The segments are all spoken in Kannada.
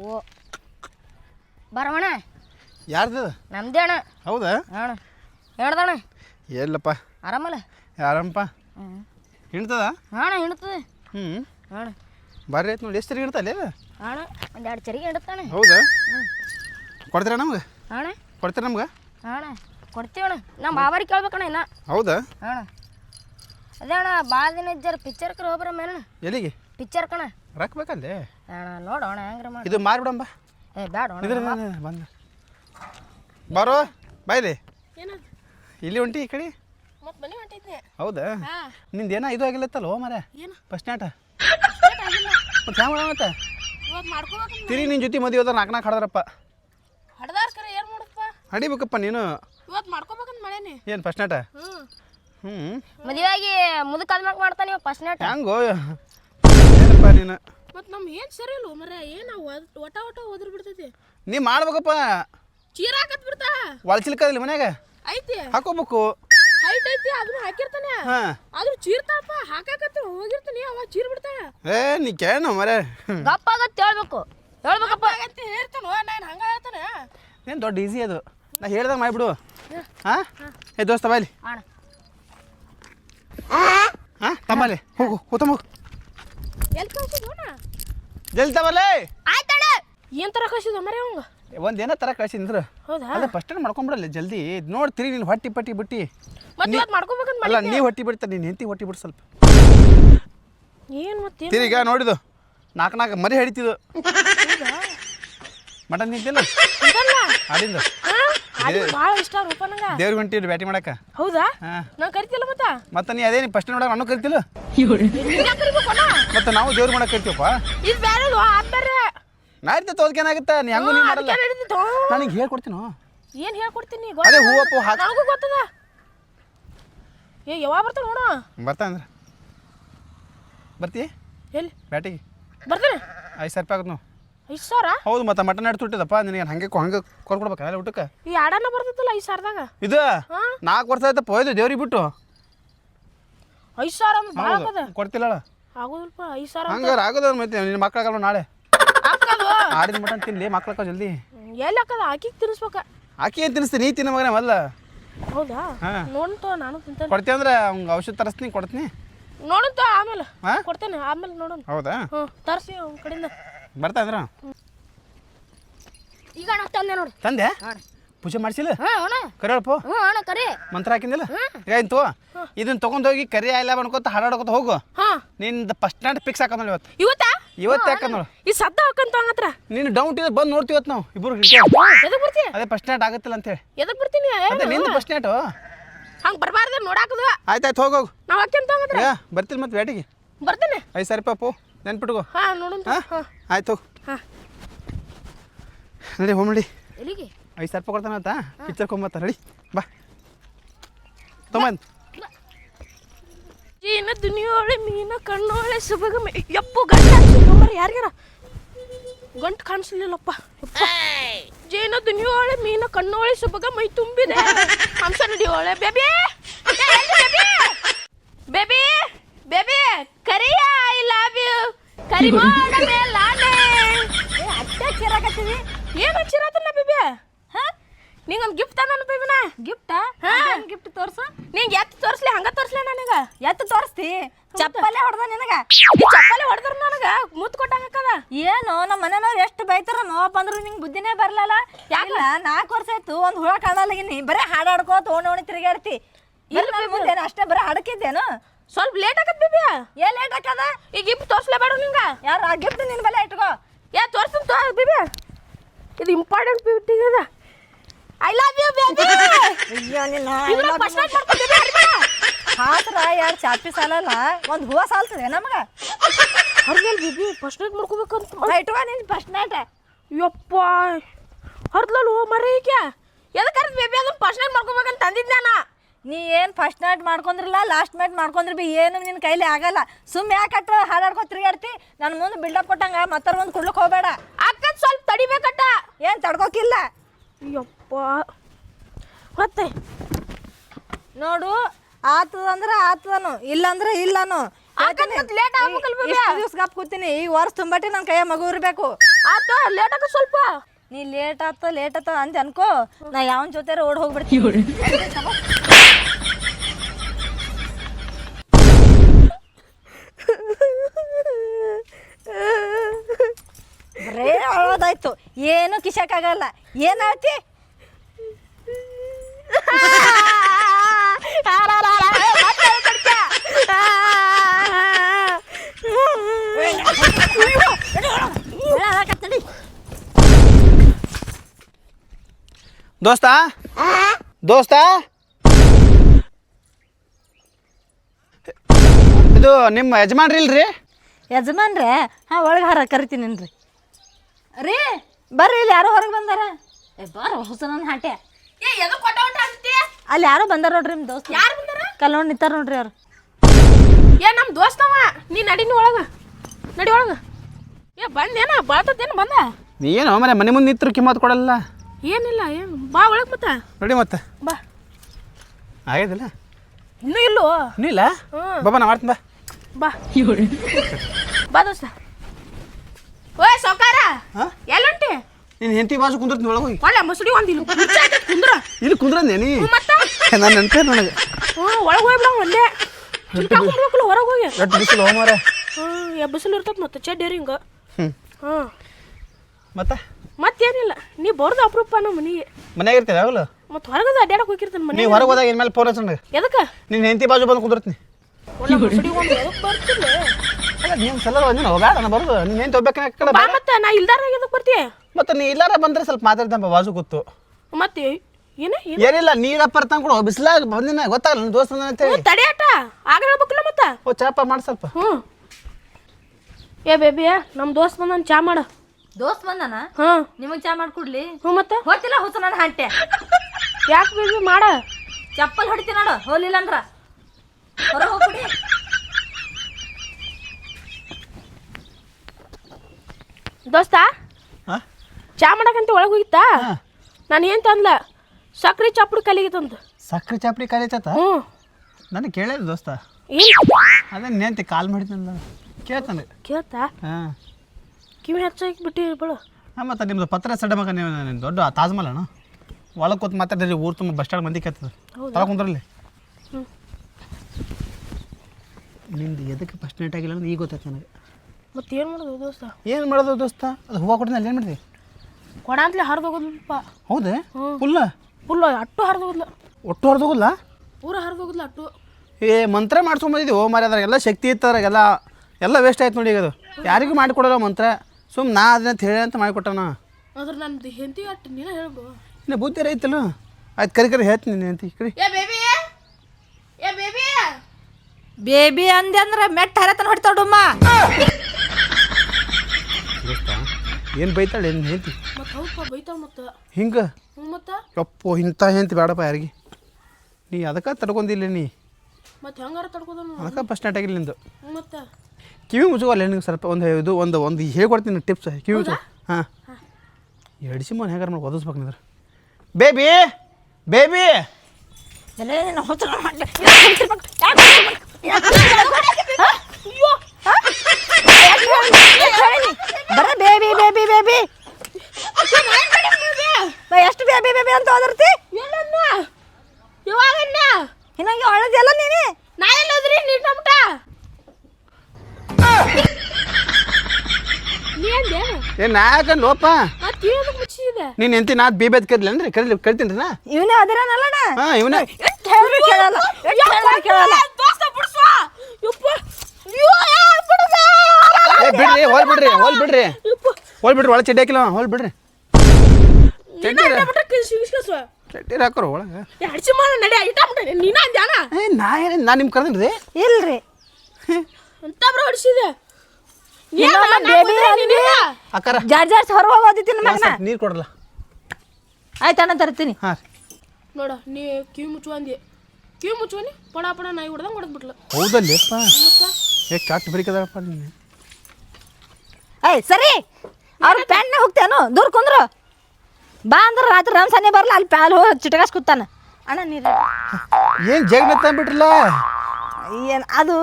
ಓ. ಬರವಣ? ಯಾರ್ದು? ನಮ್ದೇ ಅಣ್ಣ. ಹೌದಾ? ಅಣ್ಣ ಹೇಳ್ದಣ ಎಲ್ಲಪ್ಪ. ಆರಾಮಲ್ಲ? ಆರಾಮಪ್ಪ. ಹಿಣ್ತದ? ಅಣ್ಣ ಹಿಡ್ತದೆ ಹ್ಞೂ. ಅಣ್ಣ ಬರ್ರಿ ಆಯ್ತು ನೋಡಿ. ಎಷ್ಟು ಸರಿ ಹಿಡ್ತಲ್ಲ ಅಣ್ಣ ಒಂದು ಎರಡು ಚರಿಗೆ ಹಿಡುತ್ತಾನೆ ಹೌದಾ? ಹ್ಞೂ ಕೊಡ್ತೀರಾ ನಮ್ಗೆ? ಅಣ್ಣ ಕೊಡ್ತೀರಾ ನಮ್ಗೆ? ಅಣ್ಣ ಕೊಡ್ತೀವಣ್ಣ. ನಮ್ಮ ಬಾಬರಿಗೆ ಕೇಳ್ಬೇಕಣ್ಣ ಇನ್ನ. ಹೌದಾ? ಅಣ್ಣ ಅದೇ ಅಣ್ಣ ಭಾಳ ದಿನ ಎಲ್ಲಿಗೆ? ಪಿಕ್ಚರ್ ಕಣ ರೊಕ್ಕ ಬೇಕಲ್ಲೇ ಅಣ್ಣ ನೋಡೋಣ ಹೆಂಗ್ರ ಮಾಡಿ. ಇದು ಮಾರ್ಬಿಡಂಬ ಏ ಬ್ಯಾಡ ಇದ್ರ ಅಣ್ಣ ಬಂದ. ಬಾರೋ ಬಾಯ್ಲಿ. ಏನದು? ಇಲ್ಲಿ ಹೊಂಟಿ ಈ ಕಡೆ? ಹೌದಾ? ನಿಂದು ಏನೋ ಇದು ಆಗಿಲ್ಲತ್ತಲ್ಲ ಓ ಮರ ಏನು ಫಸ್ಟ್ ನಾಟ ಮತ್ತೆ ಹ್ಯಾಂಗ ಮತ್ತೆ? ಇವತ್ತು ಮಾಡ್ಕೋಬೇಕು ತಿರಿ ನಿನ್ನ ಜೊತೆ ಮದುವೆ ಹೋದ್ರೆ ನಾಲ್ಕು ನಾಲ್ಕು ಹಡದ್ರಪ್ಪ. ಹಡ್ದಾರ್ ಕರೆ ಏನು ಮಾಡಪ್ಪ? ಹಡಿಬೇಕಪ್ಪ ನೀನು. ಇವತ್ತು ಮಾಡ್ಕೋಬೇಕಂತ ಮಾಡೇನಿ ಏನು ಫಸ್ಟ್ ನಾಟ ಹ್ಞೂ ಹ್ಞೂ ಮದುವೆಯಾಗಿ ಮುದುಕಾದ್ಮ್ಯಾಗ ಮಾಡ್ತಾನೆ ನೀವು ಫಸ್ಟ್ ನಟ ಹಂಗೋ? ಏನಪ್ಪ ನೀನು? ಮತ್ ನಮ್ ಏನ್ ಸರಿ ಇಲ್ಲ ಮರ ಏನ ಒಟ ಒಟ ಓದ್ರ ಬಿಡ್ತೈತಿ? ನೀ ಮಾಡ್ಬೇಕಪ್ಪ. ಚೀರ ಹಾಕತ್ ಬಿಡ್ತಾ? ಒಳಚಿಲ್ಕದಿಲ್ಲ ಮನ್ಯಾಗ? ಐತಿ. ಹಾಕೋಬೇಕು. ಹೈಟ್ ಐತಿ ಅದನ್ನ ಹಾಕಿರ್ತಾನೆ. ಹಾಂ. ಆದ್ರೂ ಚೀರ್ತಾಪ ಹಾಕಾಕತ್ತ ಹೋಗಿರ್ತಾನೆ ಅವ ಚೀರ್ ಬಿಡ್ತಾ ಏ ನೀ ಕೇಳ ಮರ ಗಪ್ಪ ಹೇಳ್ಬೇಕು. ಹೇಳ್ಬೇಕಪ್ಪ. ಹೇಳ್ತಾನ ನಾನು ಹಂಗ ಹೇಳ್ತಾನೆ. ಏನು ದೊಡ್ಡ ಈಸಿ ಅದು. ನಾ ಹೇಳ್ದಂಗೆ ಮಾಡಿಬಿಡು. ಹಾಂ. ಏ ದೋಸ್ತ ಬಾಯ್ಲಿ ಅಣ್ಣ ಹಾಂ? ತಮ್ಮಲ್ಲಿ ಹೋಗು ಹೋತಮ್ಮ ಹೋಗು. ಎಲ್ಲಿ ಕಳ್ಸಿದ್ವನ ಜಲ್ದಿ ತಮ್ಮಲ್ಲಿ ಆಯ್ತಣ್ಣ ಏನ್ ತರ ಕಳ್ಸಿದ್ವ ಮರೆ ಅವಂಗ? ಒಂದು ಏನೋ ಥರ ಕಳ್ಸಿದ್ರು ಹೌದಾ? ಅಲ್ಲ ಫಸ್ಟ್ ಮಾಡ್ಕೊಂಬಿಡಲ್ಲ ಜಲ್ದಿ. ನೋಡ್ತೀರಿ ನೀನು ಹೊಟ್ಟಿ ಪಟ್ಟಿ ಬಿಟ್ಟು. ಮತ್ತೆ ಇವತ್ತು ಮಾಡ್ಕೋಬೇಕಂತ ಅಲ್ಲ ನೀವು ಹೊಟ್ಟಿ ಬಿಡ್ತಾರೆ ನೀನು ಹೆಂಡತಿ ಹೊಟ್ಟಿ ಬಿಡು ಸ್ವಲ್ಪ. ಏನು ಮತ್ತೆ ತಿರಿಗ ನೋಡಿದು ನಾಲ್ಕು ನಾಲ್ಕು ಮರಿ ಹಿಡಿತಿದ್ದು ಮಟನ್ ತಿಂತಿಲ್ಲ? ಆಡಿಂದು ಅದು ಭಾಳ ಇಷ್ಟ ರೂಪ ನಂಗ. ದೇವ್ರ ಹೊಂಟಿರಿ ಬ್ಯಾಟಿ ಮಾಡಕ್ಕೆ. ಹೌದಾ? ಹಾಂ. ನಾ ಕರಿತಿಲ್ಲ ಮತ್ತ? ಮತ್ತೆ ನೀ ಅದೇ ನೀ ಫಸ್ಟ್ ನೋಡಕ್ಕೆ ನಾನು ಕರಿತಿಲ್ಲ? ಮತ್ತೆ ನಾವು ದೇವ್ರ ಮಾಡಕ್ಕೆ ಕರಿತೀವಪ್ಪ? ಇದು ಬೇರೆ ಆ ಬೇರೆ ನಾಯ್ತ ತೋದ್ಕೇನಾಗುತ್ತೆ ನೀ ಹಂಗೂ ನೀ ಮಾಡಲ್ಲ. ನನಗೆ ಹೇಳ್ಕೊಡ್ತೀನೋ? ಏನ್ ಹೇಳ್ಕೊಡ್ತೀನಿ? ಅದೇ ಹೂವಪ್ಪ ಹಾಕಿ ನನಗೂ ಗೊತ್ತದ. ಏ ಯಾವಾಗ ಬರ್ತಾನ ನೋಡ. ಬರ್ತಾ ಅಂದ್ರೆ ಬರ್ತಿ? ಎಲ್ಲಿ? ಬ್ಯಾಟಿಗೆ. ಬರ್ತಾನೆ ಐದು ಸಾವಿರ ರೂಪಾಯಿ ಆಗುತ್ತೆ ನಾವು ಐದು ಸಾವಿರ? ಹೌದು ಮತ್ತೆ ಮಟನ್ ಹಿಡ್ದು ತುಟ್ಟಿದಪ್ಪ ನಿನಗೆ ಹಂಗೆ ಹಂಗೆ ಕೊರ್ಕೊಡ್ಬೇಕು ಅಲ್ಲ ಊಟಕ್ಕೆ? ಈ ಆಡನ ಬರ್ತೈತಲ್ಲ ಐದು ಸಾವಿರದಾಗ? ಇದು? ಹಾ? ನಾಲ್ಕು ವರ್ಷ ಆಯ್ತಪ್ಪ ಹೋಯ್ದು ದೇವ್ರಿಗೆ ಬಿಟ್ಟು. ಐದು ಸಾವಿರ ಅಂದ್ರೆ ಭಾಳ ಆಗದ. ಕೊಡ್ತಿಲ್ಲ ಆಗೋದಿಲ್ಪ ಐದು ಸಾವಿರ ಹಂಗಾರೆ ಆಗೋದ ಮತ್ತೆ ನಿನ್ನ ಮಕ್ಳಾಗಲ್ಲ ನಾಳೆ? ಹಾಕದು ಆಡಿದ ಮಟನ್ ತಿನ್ಲಿ ಮಕ್ಳಕ್ಕ ಜಲ್ದಿ. ಎಲ್ಲಿ ಹಾಕದ? ಆಕಿಗೆ ತಿನ್ನಿಸ್ಬೇಕ ಆಕಿ ಏನು ತಿನ್ನಿಸ್ತೀನಿ ನೀ ತಿನ್ನ ಮಗನೇ ಮೊದಲ. ಹೌದಾ? ಹಾಂ. ನೋಡಂತ ನಾನು ತಿಂತೇನೆ. ಕೊಡ್ತೀವಿ ಅಂದ್ರೆ ಅವ್ನಿಗೆ ಔಷಧ ತರಿಸ್ತೀನಿ ಕೊಡ್ತೀನಿ. ನೋಡಂತ ಆಮೇಲೆ. ಹಾ? ಕೊಡ್ತೇನೆ ಆಮೇಲೆ ನೋಡೋಣ. ಹೌದಾ? ಹ್ಞೂ ತರಿಸಿ ಅವ್ನ ಕಡೆಯಿಂದ. ಬರ್ತಾ ಇದ್ರ? ಈಗ ಅಣ್ಣ ತಂದೆ ನೋಡು. ತಂದೆ? ಪೂಜೆ ಮಾಡಿಸಿಲ್ಲ? ಹಾಂ ಅಣ್ಣ. ಕರಿಯಳಪ್ಪ ಹ್ಞೂ ಅಣ್ಣ ಕರಿ. ಮಂತ್ರ ಹಾಕಿಂದಿಲ್ಲ? ಏನ್ತು ಇದನ್ನ ತಗೊಂಡೋಗಿ ಕರಿ ಆಯ್ಲ ಬಣ್ಕೋತ ಹಾಡಾಡ್ಕೋತ ಹೋಗು. ಹಾಂ. ನಿಂದು ಫಸ್ಟ್ ನಾಟ್ ಫಿಕ್ಸ್ ಹಾಕೋದ್ ನೋಡಿ ಇವತ್ತು? ಇವತ್ತಾ ಇವತ್ತು ಯಾಕಂದ್ ನೋಡು ಈ ಸದ್ದ ಹಾಕಂತ ಹಂಗತ್ರ ನೀನು ಡೌಟ್ ಇದೆ ಬಂದು ನೋಡ್ತೀವಿ ಇವತ್ತು ನಾವು. ಇಬ್ಬರು ಎದಕ್ಕೆ ಬರ್ತೀಯ? ಅದೇ ಫಸ್ಟ್ ನಾಟ್ ಆಗುತ್ತಿಲ್ಲ ಅಂತೇಳಿ. ಎದಕ್ಕೆ ಬರ್ತೀನಿ? ಅದೇ ನಿಂದು ಫಸ್ಟ್ ನಾಟು ಹಂಗೆ ಬರಬಾರ್ದು ನೋಡಾಕದು. ಆಯ್ತಾಯ್ತು ಹೋಗು ಹೋಗು. ನಾವು ಹಂಗತ್ರ ಯಾ ಬರ್ತೀನಿ ಮತ್ತೆ ಬೇಟಿಗೆ ಬರ್ತೀನಿ. ಐದು ಸಾವಿರ ರೂಪಾಯಿ ಪೋ ನೆನ್ಪಿಟ್ಕೋ. ಹಾಂ ನೋಡು ಹಾಂ? ಆಯ್ತು ಹೋಗು. ಹಾಂ. ನಡಿ ಹೋಮ್ ನಡಿ. ಎಲ್ಲಿಗೆ? ಐದು ಸಾವಿರ ರೂಪಾಯಿ ಕೊಡ್ತಾನಂತ ಪಿಕ್ಚರ್ ಕೊಂಬತ್ತ ನಡಿ ಬಾ. ತೊಂಬಂದು ಜೀನ ದುನಿಯೋಳೆ ಮೀನ ಕಣ್ಣೋಳೆ ಸುಬಗ ಮೇ- ಯಪ್ಪು ಗಂಡ ಯಾರಿಗಾರ ಗಂಟು ಕಾಣಿಸ್ಲಿಲ್ಲಪ್ಪ. ಯಪ್ಪ. ಜೇನ ದುನಿಯೋಳೆ ಮೀನ ಕಣ್ಣೋಳೆ ಸುಬಗ ಮೈ ತುಂಬಿದೆ. ಹಂಸ ನಡಿಯೋಳೆ ಬೇಬಿ. ಬೇಬಿ. ಬೇಬಿ ಕರಿಯ ಐ ಲವ್ ಯು. ಕರಿ ಮಾಡಮೆ ಲಾನೆ ಅಟ್ಟ ಚಿರಾಕತ್ತೀವಿ. ಏನು ಚಿರಾತನ ಬೇಬಿ? ನಿಂಗೊಂದು ಗಿಫ್ಟ್ ತಂದನು ಬೇಬಿನ ಗಿಫ್ಟ್ ಹಾ. ಗಿಫ್ಟ್ ತೋರ್ಸು? ನಿಂಗೆ ಎತ್ತು ತೋರಿಸ್ಲಿ ಹಂಗ ತೋರಿಸ್ಲಿ ನನಗ. ಎತ್ತು ತೋರಿಸ್ತಿ. ಚಪ್ಪಲೆ ಹೊಡೆದ ನಿನಗ. ಚಪ್ಪಲೆ ಹೊಡೆದ್ರ ನನಗ ಮೂತ್ ಕೊಟ್ಟಂಗಕ್ಕದ ಏನು ನಮ್ಮ ಮನೆಯವ್ರು ಎಷ್ಟು ಬೈತಾರ ನೋವಪ್ಪ ಅಂದ್ರು ನಿಂಗೆ ಬುದ್ಧಿನೇ ಬರಲ್ಲ ಯಾಕಲ್ಲ ನಾಲ್ಕು ವರ್ಷ ಆಯ್ತು ಒಂದು ಹುಳ ಕಾಣಲ್ಲಗಿನಿ. ಬರೀ ಹಾಡಾಡ್ಕೋ ತೋಣೋಣಿ ತಿರುಗಾಡ್ತಿ ಇಲ್ಲ ಮುಂದೇನು ಅಷ್ಟೇ ಬರೀ ಹಾಡಕಿದ್ದೇನು ಸ್ವಲ್ಪ ಲೇಟ್ ಆಗತ್ ಬಿಬಿ ಏ ಲೇಟ್ ಆಕದ? ಈ ಗಿಫ್ಟ್ ತೋರಿಸ್ಲೇಬೇಡ ನಿಂಗ. ಯಾರು ಆ ಗಿಫ್ಟ್ ನಿನ್ ಬಲೆ ಇಟ್ಕೋ. ಯಾ ತೋರ್ಸು ತೋ ಬೇಬಿ ಇದು ಇಂಪಾರ್ಟೆಂಟ್ ಗಿಫ್ಟ್ ಇದೆ ಐ ಲವ್ ಯು ಬೇಬಿ ಅಯ್ಯೋ ನಿನ್ನ ಇವ್ರ ಫಸ್ಟ್ ನೈಟ್ ಹಾತ್ರ ಎರಡು ಚಾಪಿ ಸಾಲಲ್ಲ ಒಂದು ಹೂವ ಸಾಲ್ತದೆ ನಮಗ. ಹರ್ದಲ್ ಬೇಬಿ ಫಸ್ಟ್ ನೈಟ್ ಮಾಡ್ಕೋಬೇಕಂತ ಅಂತ ಇಟ್ಕೋ ನಿನ್? ಫಸ್ಟ್ ನೈಟ್ ಯಪ್ಪ ಹರ್ದ್ಲಲ್ಲ ಹೂವ ಮರಿ ಈಗ. ಎದಕ್ಕೆ ಹರ್ದ್ ಬೇಬಿ ಅದನ್ನ ಫಸ್ಟ್ ನೈಟ್ ಮಾಡ್ಕೋಬೇಕಂತ ತಂದಿದ್ದೆ ನಾನು ನೀ ಏನು ಫಸ್ಟ್ ನೈಟ್ ಮಾಡ್ಕೊಂಡ್ರಲ್ಲ ಲಾಸ್ಟ್ ನೈಟ್ ಮಾಡ್ಕೊಂಡ್ರಿ ಬಿ ಏನು ನಿನ್ನ ಕೈಲಿ ಆಗಲ್ಲ. ಸುಮ್ಮನೆ ಯಾಕೆ ಹಾಡಾಡ್ಕೊ ತಿರುಗಾಡ್ತಿ ನನ್ನ ಮುಂದೆ ಬಿಲ್ಡಪ್ ಕೊಟ್ಟಂಗ ಮತ್ತಾರ ಒಂದು ಕೊಡ್ಲಿಕ್ಕೆ ಹೋಗಬೇಡ. ಅಕ್ಕ ಸ್ವಲ್ಪ ತಡಿಬೇಕಟ್ಟ ಏನು ತಡ್ಕೋಕಿಲ್ಲ? ಯಪ್ಪ. ಮತ್ತೆ? ನೋಡು ಆತದಂದ್ರ ಆತದನು ಇಲ್ಲಂದ್ರ ಇಲ್ಲನು? ದಿವ್ಸ ಗಪ್ ಕೂತೀನಿ ಈ ವರ್ಷ ತುಂಬಾಟಿ ನನ್ನ ಕೈಯ ಮಗು ಇರ್ಬೇಕು. ಆತ ಲೇಟ್ ಆಗ ಸ್ವಲ್ಪ. ನೀ ಲೇಟ್ ಆತ ಲೇಟ್ ಆತ ಅಂತ ಅನ್ಕೋ. ನಾ ಯಾವನ್ ಜೊತೆ ಓಡ್ ಹೋಗ್ಬಿಡ್ತೀನಿ. ಬರೇ ಅಳೋದಾಯ್ತು. ಏನು ಕಿಶಕ್ಕಾಗಲ್ಲ ಏನ್ ಹೇಳ್ತಿ ಬೇಡ, ಅಳಾಕತ್ತ್ ನಡಿ. ದೋಸ್ತ? ದೋಸ್ತ? ಇದು ನಿಮ್ಮ ಯಜಮಾನ್ರಿ ಇಲ್ರಿ? ಯಜಮಾನ್ರೆ? ಹಾ, ಒಳಗೆ ಹಾರ ಕರಿತೀನಿ ರೀ, ಬರ್ರಿ ಇಲ್ಲಿ, ಯಾರೋ ಹೊರಗೆ ಬಂದಾರ? ಏ, ಬಾರ, ಹೊಸ ನನ್ನ ಹಾಟೆ ಏ ಎದು ಕೊಟ್ಟ ಹೊಂಟ ಅಂತಿ ಅಲ್ಲಿ ಯಾರೋ ಬಂದಾರ ನೋಡ್ರಿ ನಿಮ್ಮ ದೋಸ್ತ. ಯಾರು ಬಂದಾರ? ಕಲ್ಲೋಡ್ ನಿಂತಾರ ನೋಡ್ರಿ ಅವ್ರು. ಏ ನಮ್ಮ ದೋಸ್ತವ ನೀ ನಡಿನಿ ಒಳಗ. ನಡಿ ಒಳಗ. ಏ ಬಂದೇನ ಬಳತದೇನು ಬಂದ? ನೀ ಏನು ಮನೆ ಮನೆ ಮುಂದೆ ನಿಂತರು ಕಿಮ್ಮತ್ ಕೊಡಲ್ಲ. ಏನಿಲ್ಲ ಏನು ಬಾ ಒಳಗೆ ಮತ್ತ. ನೋಡಿ ಮತ್ತೆ. ಬಾ. ಆಗಿದಿಲ್ಲ? ಇನ್ನೂ ಇಲ್ಲೋ? ಇನ್ನೂ ಇಲ್ಲ? ಬಾಬಾ ನಾ ಮಾಡ್ತೀನಿ ಬಾ. ಬಾ. ಬಾ ದೋಸ್ತ. ಓಯ್ ಸೌಕಾರ ಎಲ್ಲುಂಟಿ ನೀನು ಹೆಂಡತಿ ಬಾಜು ಕುಂದಿರ್ತೀನಿ ಒಳಗೆ ಹೋಗಿ. ಒಳ್ಳೆ ಮಸಡಿ ಒಂದಿಲ್ಲ ಕುಂದ್ರ. ಇಲ್ಲಿ ಕುಂದ್ರಂದೆ ನೀ. ಮತ್ತ? ನಾನು ನೆನಪೇ ನನಗೆ. ಹ್ಞೂ ಒಳಗೆ ಹೋಗ್ಬಿಡ ಒಂದೇ ಚಿಂತ ಕುಂದ್ರಬೇಕಲ್ಲ ಹೊರಗೆ ಹೋಗಿ. ಎಷ್ಟು ಬಿಸಿಲು ಹೋಮಾರೆ ಹ್ಞೂ ಬಿಸಿಲು ಇರ್ತದ ಮತ್ತೆ ಚಡ್ಡೇರಿ ಹಿಂಗ. ಹ್ಞೂ. ಮತ್ತೆ? ಮತ್ತೇನಿಲ್ಲ ನೀ ಬರ್ದು ಅಪರೂಪ ನಮ್ಮ ಮನೆಗೆ. ಮನ್ಯಾಗ ಇರ್ತೀರ ಅವಲು ಮತ್ತೆ ಹೊರಗದ ಅಡ್ಡಾಡಕ್ಕೆ ಹೋಗಿರ್ತಾನೆ ಮನೆ ನೀವು ಹೊರಗೆ ಹೋದಾಗ ಇನ್ಮೇಲೆ ಫೋನ್ ಹಚ್ಚಂಡ ಎದಕ್ಕೆ? ನಿನ್ನ ಹೆಂಡತಿ ಬಾಜು ಬಂದು ಕುಂದಿರ್ತೀನಿ. ಒಳ್ಳೆ ಮಸಡಿ ಒಂದು ಎದಕ್ಕೆ ಬರ್ತಿಲ್ಲ ಅಲ್ಲ ನೀವು ಸಲ ಒಂದಿನ ಬೇಡ ನಾನು ಬರೋದು. ನೀನು ಕಡೆ ಬಾ ಮತ್ತೆ ನಾ ಇಲ್ದಾರ ಎದಕ್ಕೆ ಬರ್ತೀಯ ಮತ್ತೆ ನೀ ಇಲ್ಲಾರ ಬಂದ್ರೆ ಸ್ವಲ್ಪ ಮಾತಾಡ್ತಂಪ ಬಾಜು ಕೂತು. ಮತ್ತೆ ಏನ ಏನು? ಏನಿಲ್ಲ ನೀರಪ್ಪ ಇರ್ತಾನ ಕೊಡು ಬಿಸಿಲಾಗ ಬಂದಿನ ಗೊತ್ತಾಗಲ್ಲ ನನ್ನ ದೋಸ್ತ ಅಂತ ಹೇಳಿ. ತಡೆಯಾಟ. ಆಗ ಹೇಳ್ಬೇಕಲ್ಲ ಮತ್ತ? ಓ ಚಾಪ ಮಾಡಿ ಸ್ವಲ್ಪ. ಹ್ಞೂ ಏ ಬೇಬಿ ನಮ್ಮ ದೋಸ್ತ್ ಬಂದನ್ ಚಾ ಮಾಡು. ದೋಸ್ತ್ ಬಂದಾನ? ಹಾಂ ನಿಮಗೆ ಚಾ ಮಾಡ್ಕೊಡ್ಲಿ ಹ್ಞೂ ಮತ್ತೆ? ಹೋತಿಲ್ಲ ಹೊಸ ನಾನು ಹಾಟೆ. ಯಾಕೆ ಬೇಬಿ ಮಾಡ. ಚಪ್ಪಲ್ ಹೊಡಿತೀನಿ ನೋಡು ಹೋಲಿಲ್ಲ ಅಂದ್ರ. ಹೊರ ಹೋಗ್ಬಿಡಿ. ದೋಸ್ತ? ಹಾಂ? ಚಾ ಮಾಡಕಂತ ಒಳಗೆ ಹೋಗಿತ್ತಾ? ಹಾ. ನಾನು ಏನು ತಂದ್ಲ? ಸಕ್ರೆ ಚಾಪುಡಿ ಕಲಿಗಿತ್ತಂತ ಸಕ್ರೆ ಚಾಪಡಿ ಕಾಲೇಚತ್ತ ಹ್ಞೂ. ನನಗೆ ಕೇಳಲ್ಲ ದೋಸ್ತ. ಏನು ಅದೇ ನೆಂತಿ ಕಾಲ್ ಮಾಡಿದ್ನಲ್ಲ ಕೇಳ್ತಾನೆ. ಕೇಳ್ತಾ? ಹಾಂ. ಕಿವಿ ಹೆಚ್ಚಾಗಿ ಬಿಟ್ಟಿರಿ ಬಿಡು. ಹಾಂ ಮತ್ತು ನಿಮ್ದು ಪತ್ರ ಸಡ್ಡ ಮಗ ನೀವು ದೊಡ್ಡ ತಾಜ್ ಮಹಲ್ ಅಣ್ಣ ಒಳಗೆ ಕೂತು ಮಾತಾಡಿದ್ರಿ ಊರು ತುಂಬ ಬಸ್ ಸ್ಟ್ಯಾಂಡ್ ಮಂದಿ ಕೇಳ್ತದೆ. ತಳ ಕುಂದ್ರಲ್ಲಿ. ನಿಮ್ದು ಎದಕ್ಕೆ ಫಸ್ಟ್ ನೈಟ್ ಆಗಿಲ್ಲ ಅಂದ್ರೆ ಈಗ ಗೊತ್ತಾಯ್ತು ನನಗೆ. ಮತ್ತೆ ಏನು ಮಾಡೋದು ದೋಸ್ತ? ಏನು ಮಾಡೋದು ದೋಸ್ತ? ಅದು ಹೂವು ಕೊಟ್ಟಿದ್ದಲ್ಲಿ ಏನು ಮಾಡಿದೆ? ಕೊಡ ಅಂತಲೇ ಹರಿದೋಗೋದಲ್ಪ ಹೌದೇ? ಫುಲ್ಲ ಫುಲ್ಲ ಫುಲ್ ಅಟ್ಟು ಹರಿದೋಗಲ್ಲ ಒಟ್ಟು ಹರಿದೋಗಲ್ಲ ಪೂರ ಹರಿದೋಗಲ್ಲ ಅಟ್ಟು. ಏ ಮಂತ್ರ ಮಾಡ್ಸ್ಕೊಂಬಂದಿದ್ದೀವಿ ಓ ಮಾರಿ ಅದ್ರಾಗೆಲ್ಲ ಶಕ್ತಿ ಇತ್ತು ಅದ್ರಾಗೆಲ್ಲ ಎಲ್ಲ ವೇಸ್ಟ್ ಆಯ್ತು ನೋಡಿ ಈಗ ಅದು. ಯಾರಿಗೂ ಮಾಡಿಕೊಡಲ್ಲ ಮಂತ್ರ. ಸುಮ್ ನಾ ಅದನ್ನ ಹೇಳಿ ಅಂತ ಮಾಡಿಕೊಟ್ಟಣ ಅದ್ರ ನಂದು ಹೆಂಡತಿ ಅಟ್ಟು ನೀನು ಹೇಳ್ಬೋ ಇನ್ನು ಬುದ್ಧಿ ರೈತಲ್ಲ ಆಯ್ತು ಕರಿ ಕರಿ ಹೇಳ್ತೀನಿ ನೀನು ಅಂತ ಕರಿ. ಏ ಬೇಬಿ! ಏ ಬೇಬಿ! ಬೇಬಿ ಅಂದೆ ಅಂದ್ರೆ ಮೆಟ್ಟ ಹರತನ ಹೊಡಿತಾಡುಮ್ಮ ದೋಸ್ತ? ಏನು ಬೈತಾಳೆ? ಏನು ಹೇಳ್ತಿ ಮತ್ತೆ ಹೌದಪ್ಪ ಬೈತಾವ ಮತ್ತೆ? ಹಿಂಗೆ? ಹ್ಞೂ ಮತ್ತೆ? ಯಪ್ಪೋ ಇಂಥ ಹೆಂತಿ ಬೇಡಪ್ಪ ಯಾರಿಗೆ? ನೀ ಅದಕ್ಕೆ ತಡ್ಕೊಂಡಿಲ್ಲ ನೀ? ಮತ್ತೆ ಹೆಂಗಾರ ತಡ್ಕೋದನು ಅದಕ್ಕೆ ಫಸ್ಟ್ ನೈಟ್ ಆಗಿಲ್ಲ ನಿಂದು. ಮತ್ತೆ? ಕಿವಿ ಮುಚ್ಚುವಲ್ಲ ನಿನಗೆ ಸ್ವಲ್ಪ ಒಂದು ಇದು ಒಂದು ಒಂದು ಹೇಳ್ಕೊಡ್ತೀನಿ ಟಿಪ್ಸ್ ಕಿವಿ ಮುಚ್ಚು ಹಾಂ. ಎರಡು ಮನೆ ಹೆಂಗಾರ ಮಾಡಿ ಒದಿಸ್ಬೇಕು ನಿಂದ್ರೆ. ಬೇಬಿ! ಬೇಬಿ! ಬರ ಬೇಬಿ ಬೇಬಿ ಬೇಬಿ ಎಷ್ಟು ಬೇಬಿ ಬೇಬಿ ಅಂತ ಹೋದಿರ್ತಿ ಎಲ್ಲನ್ನ? ಯಾವಾಗನ್ನ? ಹಿಂಗೆ ನೀನೆ? ನಾ ನೀರ್ ನಮ್ಟ? ನೀ ಅಂದೆ ಏ ನಾಕಂಡ್ ಲೋಪ ಮತ್ತೆ ಏನಕ್ಕೆ ಮುಚ್ಚಿದೆ ನೀನು ಎಂತಿ ಅಂದ್ರೆ ನಾ ಇವನೇ ಅದಿರನಲ್ಲಣ ಹಾಂ ಇವನೇ. ಕೇಳಲ್ಲ ಕೇಳಲ್ಲ ದೋಸ್ತ ಬಿಡ್ಸುವ ಯಪ್ಪ ಅಯ್ಯೋ ಯಾ ಬಿಡುದ ಏ ಬಿಡ್ರಿ ಹೋಲ್ ಬಿಡ್ರಿ ಹೋಲ್ ಬಿಡ್ರಿ. ಹೋಲ್ ಬಿಡ್ರಿ ಒಳಗೆ ಚಡ್ಡಿ ಹಾಕಿಲ್ಲ ಹೋಲ್ ಬಿಡ್ರಿ. ಚಡ್ಡಿ ಹಾಕೋರು ಒಳಗೆ? ಎಡ್ಸಿ ಮಾಡ ನಡಿ ಐಟ ನೀನ ಏ ನಾ ಏನು ನಾ ನಿಮ್ಗೆ ಕರೆದಿನಿ ರೀ ಇಲ್ರಿ. ಅಂತ ಬ್ರೋ ಹೊಡಿಸಿದೆ. ಅಕ್ಕಾರ. ಜಾಡ್ಸ್ ಹೊರ ಹೋಗೋದಿತ್ತಿನ ಮಗನ? ನೀರು ಕೊಡಲ್ಲ ಆಯ್ತಣ್ಣ ತರ್ತೀನಿ. ಹಾಂ ರೀ. ನೋಡ ನೀ ಕಿವಿ ಮುಚ್ಚುವಂದಿ ಕಿವಿ ಮುಚ್ಚುವನಿ ಪಡ ಪಡ ನಾಯಿ ಹೊಡೆದಂಗೆ ಹೊಡೆದ್ಬಿಟ್ಲ ಮತ್ತೆ? ಏ ಕಾಟ್ ಬರಿಕದಪ್ಪ ನೀನು. ಏಯ್ ಸರಿ. ಅವ್ರ ಪ್ಯಾಂಟ್ನ ಹೋಗ್ತೇನು? ದೂರ ಕುಂದ್ರು. ಬಾ ಅಂದ್ರೆ ರಾತ್ರಿ ನಮ್ಮ ಸನಿ ಬರಲ್ಲ ಅಲ್ಲಿ ಪ್ಯಾಲ್ ಹೋಗಿ ಚಿಟಕಾಸ್ ಕೂತಾನ. ಅಣ್ಣ ನೀರು ಏನ್ ಜಗ್ ತಂದ್ಬಿಟ್ರಲ್ಲ ಏನು ಅದು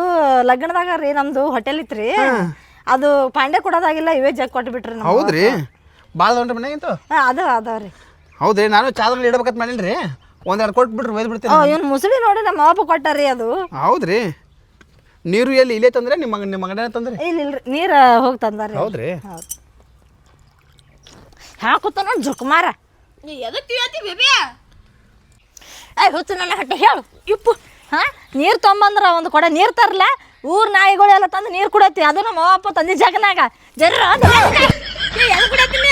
ಲಗ್ನದಾಗ ರೀ ನಮ್ದು ಹೋಟೆಲ್ ಇತ್ರಿ. ಅದು ಪಾಂಡೆ ಕೊಡೋದಾಗಿಲ್ಲ ಇವೇ ಜಗ್ ಕೊಟ್ಬಿಟ್ರಿ ಬಿಟ್ರಿ ಹೌದ್ರಿ. ಭಾಳ ದೊಡ್ಡ ಮನೆ ಹಾಂ ಅದು ಅದಾವ ರೀ. ಹೌದ್ರಿ ನಾನು ಚಾದ್ರಲ್ಲಿ ಇಡಬೇಕಂತ ಮಾಡಿಲ್ರಿ. ರೀ ಒಂದೆರಡು ಕೊಟ್ಬಿಟ್ರಿ ಒಯ್ದು ಬಿಡ್ತೀನಿ. ಏನು ಇವ್ನು ಮುಸುಳಿ ನೋಡಿ ನಮ್ಮ ಅಪ್ಪ ಕೊಟ್ಟಾರಿ ಅದು. ಹೌದ್ರಿ. ನೀರು ಎಲ್ಲಿ ಇಲ್ಲೇ ತಂದ್ರೆ ನಿಮ್ಮ ನಿಮ್ಮ ಮಗನೇ ತಂದ್ರೆ? ಇಲ್ಲ ಇಲ್ರಿ ನೀರು ಹೋಗಿ ತಂದಾರಿ ಹೌದ್ರಿ. ಹೌದು. ಹಾಕುತ್ತ ನೋಡಿ ಜುಕ್ಮಾರ. ಎದಕ್ಕೆ ತಿಳ್ತಿ ಬೇಬಿ? ಏ ಹುಚ್ಚು ನನ್ನ ಹಟ್ಟಿ ಹೇಳು. ಇಪ್ಪು. ಹಾ? ನೀರು ತೊಂಬಂದ್ರ ಒಂದು ಕೊಡ ನೀರು ತರಲ್ಲ ಊರ್ ನಾಯಿಗಳೆಲ್ಲ ತಂದು ನೀರು ಕುಡತಿ ಅದು ನಮ್ಮ ಅಪ್ಪ ತಂದಿ ಜಗನಾಗ. ಜರ ಎದು ಕುಡತೀನಿ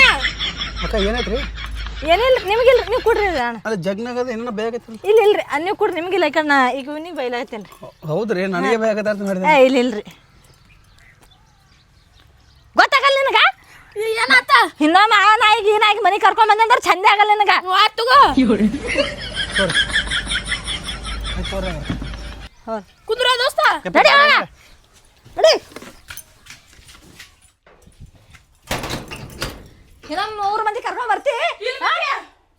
ಅಕ್ಕ ಏನಾಯ್ತು ರೀ ಏನಿಲ್ಲ ನಿಮಗಿಲ್ಲ ನೀವು ಕುಡ್ರಿ ಅಣ್ಣ. ಅಲ್ಲ ಜಗ್ನಾಗದ ಏನೋ ಬೇಕೈತಿ ಇಲ್ಲ ಇಲ್ರಿ ಅದ್ ನೀವು ಕುಡ್ರಿ ನಿಮಗಿಲ್ಲ ಯಾಕಣ್ಣ ಈಗ ಇವ್ನಿಗೆ ಬೈಲಾಗ್ತೀನಿ ರೀ ಹೌದ್ರಿ ನನಗೆ ಬೇಕತ್ತ ಅಂತ ಮಾಡಿದೆ ಏ ಇಲ್ಲ ಇಲ್ರಿ ಗೊತ್ತಾಗಲ್ಲ ನಿನಗ? ಏನಾತ? ಇನ್ನೊಮ್ಮೆ ಆ ನಾಯಿಗೆ ಈ ನಾಯಿಗೆ ಮನೆ ಕರ್ಕೊಂಡ್ ಬಂದಂದ್ರೆ ಚಂದ ಆಗಲ್ಲ ನಿನಗ? ಆತುಗೋ ಹೌದು. ಕುಂದ್ರ ದೋಸ್ತ? ನಡಿ ಅಣ್ಣ. ನಡಿ. ಇನ್ನೊಮ್ಮೆ ಮೂರು ಮಂದಿ ಕರ್ಕೊಂಡ್ ಬರ್ತಿ.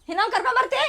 ಇನ್ನೊಮ್ಮೆ ಕರ್ಕೊಂಡ್ ಬರ್ತಿ.